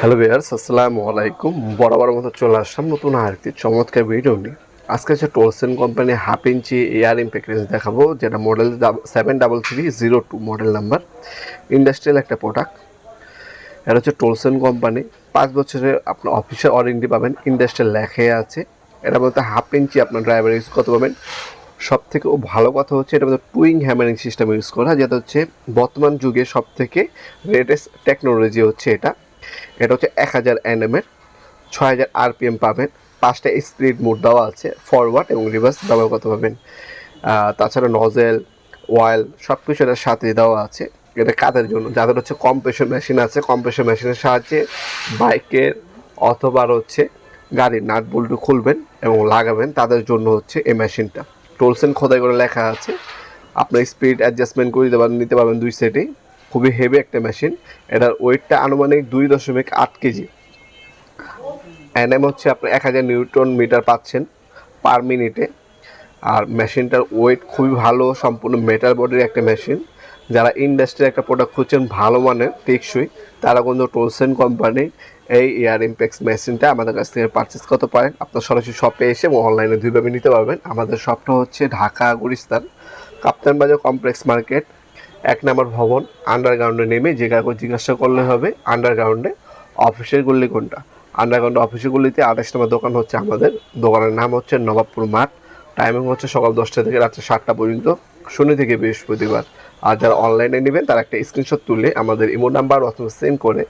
Hello viewers আসসালামু আলাইকুম। বরাবর মতো চলে আসলাম নতুন আরেকটি চমৎকার ভিডিও নিয়ে। আজকে হচ্ছে Tolsen company half inch air impact range দেখাবো, যেটা model seven double three zero two model number industrial একটা প্রোডাক্ট এটা হচ্ছে টোলসেন কোম্পানি পাঁচ বছরের আপনার অফিসের ওয়ারেন্টি পাবেন ইন্ডাস্ট্রিয়াল লেখে আছে। এটা বলতে হাফ ইঞ্চি আপনার ড্রাইভার ইউজ করতে পারবেন সব থেকে ভালো কথা হচ্ছে এটা মধ্যে টুইং হ্যামারিং সিস্টেম ইউজ করা, যেটা হচ্ছে বর্তমান যুগে সব থেকে লেটেস্ট টেকনোলজি হচ্ছে এটা। এটা হচ্ছে এক হাজার এনএমের ছয় হাজার আরপিএম পাবেন। পাঁচটা স্পিড মোড দেওয়া আছে ফরওয়ার্ড এবং রিভার্স ব্যবহার করতে পারবেন তাছাড়া নজেল অয়েল সব কিছু এটার সাথে দেওয়া আছে। এটা কাদের জন্য? যাদের হচ্ছে কম্প্রেশন মেশিন আছে কম্প্রেশন মেশিনের সাহায্যে বাইকের অথবা হচ্ছে গাড়ির নাট বল্টু খুলবেন এবং লাগাবেন, তাদের জন্য হচ্ছে এই মেশিনটা টোলসেন খোদাই করে লেখা আছে। আপনার স্পিড অ্যাডজাস্টমেন্ট করে দিতে পারেন, নিতে পারবেন দুই সেটেই খুবই হেভি একটা মেশিন এটার ওয়েটটা আনুমানিক দুই দশমিক আট কেজি। এনএম হচ্ছে আপনি এক হাজার নিউটন মিটার পাচ্ছেন পার মিনিটে আর মেশিনটার ওয়েট খুবই ভালো, সম্পূর্ণ মেটাল বডির একটা মেশিন যারা ইন্ডাস্ট্রির একটা প্রোডাক্ট খুঁজছেন, ভালো মানের, টেকসই, তারা কিন্তু টোলসেন কোম্পানি এই এয়ার ইম্প্যাক্স মেশিনটা আমাদের কাছ থেকে পারচেস করতে পারেন। আপনার সরাসরি শপে এসে এবং অনলাইনে দুইভাবে নিতে পারবেন। আমাদের শপটা হচ্ছে ঢাকা, গুলিস্তান, কাপ্তান বাজার কমপ্লেক্স মার্কেট এক নম্বর ভবন আন্ডারগ্রাউন্ডে নেমে যে কাউকে জিজ্ঞাসা করলে হবে আন্ডারগ্রাউন্ডে অফিসের গল্লি কোনটা? আন্ডারগ্রাউন্ড অফিসের গল্লিতে আঠাশ নম্বর দোকান হচ্ছে আমাদের। দোকানের নাম হচ্ছে নবাবপুর মাঠ। টাইমিং হচ্ছে সকাল দশটা থেকে রাত্রে সাতটা পর্যন্ত, শনি থেকে বৃহস্পতিবার। আর যারা অনলাইনে নেবেন, তারা একটা স্ক্রিনশট তুলে আমাদের ইমো নাম্বার অথবা সেন্ড করে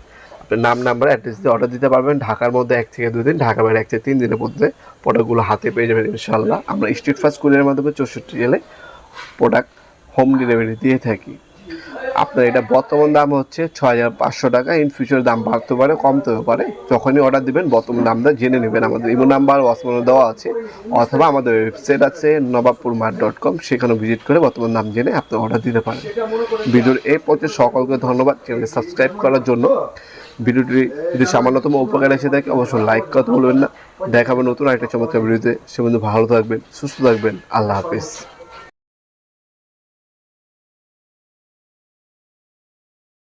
আপনার নাম নাম্বার অ্যাড্রেস দিয়ে অর্ডার দিতে পারবেন। ঢাকার মধ্যে এক থেকে দুই দিন ঢাকা বাইরে এক থেকে তিন দিনের মধ্যে প্রোডাক্টগুলো হাতে পেয়ে যাবেন ইনশাল্লাহ আমরা স্ট্রিট ফাস্ট কুরিয়ারের মাধ্যমে চৌষট্টি জেলে প্রোডাক্ট হোম ডেলিভারি দিয়ে থাকি। আপনার এটা বর্তমান দাম হচ্ছে ছ হাজার পাঁচশো টাকা। ইন ফিউচার দাম বাড়তে পারে কমতেও পারে। যখনই অর্ডার দিবেন, বর্তমান দামটা জেনে নেবেন। আমাদের ইমো নাম্বার ওয়াসমানো দেওয়া আছে। অথবা আমাদের ওয়েবসাইট আছে নবাবপুর মার্ট ডট কম সেখানে ভিজিট করে বর্তমান দাম জেনে আপনি অর্ডার দিতে পারেন। ভিডিওর এই পথে সকলকে ধন্যবাদ। চ্যানেল সাবস্ক্রাইব করার জন্য। ভিডিওটি যদি সামান্যতম উপকার এসে থাকে, অবশ্যই লাইক করতে বলবেন না। দেখাবেন নতুন একটা চমৎকার ভিডিওতে। সে বন্ধু ভালো থাকবেন, সুস্থ থাকবেন। আল্লাহ হাফিজ।